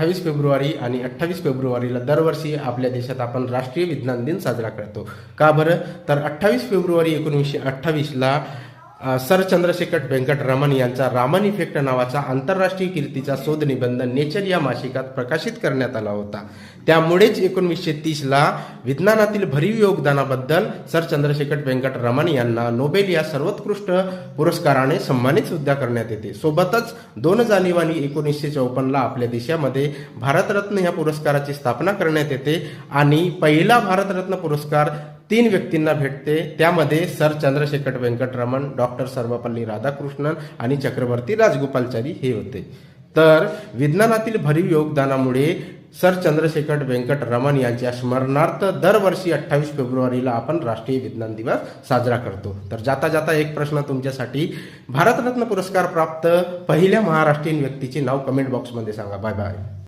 अठ्ठावीस फेब्रुवारी आणि अठ्ठावीस फेब्रुवारीला दरवर्षी आपल्या देशात आपण राष्ट्रीय विज्ञान दिन साजरा करतो. का बरं? तर अठ्ठावीस फेब्रुवारी एकोणीसशे अठ्ठावीसला ला सर चंद्रशेखर व्यंकट यांचा रामन इफेक्ट नावाचा आंतरराष्ट्रीय कीर्तीचा शोध निबंध नेचर या मासिकात प्रकाशित करण्यात आला होता. त्यामुळेच एकोणीसशे तीसला विज्ञानातील भरीव योगदानाबद्दल सर चंद्रशेखर व्यंकट रमण यांना नोबेल या सर्वोत्कृष्ट पुरस्काराने सन्मानित सुद्धा करण्यात येते. सोबतच दोन जानेवारी एकोणीसशे चौपन्नला आपल्या देशामध्ये भारतरत्न या पुरस्काराची स्थापना करण्यात येते आणि पहिला भारतरत्न पुरस्कार तीन व्यक्तींना भेटते. त्यामध्ये सर चंद्रशेखर व्यंकटरमण डॉक्टर सर्वपल्ली राधाकृष्णन आणि चक्रवर्ती राजगोपालचारी हे होते. तर विज्ञानातील भरीव योगदानामुळे सर चंद्रशेखर व्यंकट यांच्या स्मरणार्थ दरवर्षी अठ्ठावीस फेब्रुवारीला आपण राष्ट्रीय विज्ञान दिवस साजरा करतो. तर जाता जाता एक प्रश्न तुमच्यासाठी. भारतरत्न पुरस्कार प्राप्त पहिल्या महाराष्ट्रीयन व्यक्तीचे नाव कमेंट बॉक्समध्ये सांगा. Bye bye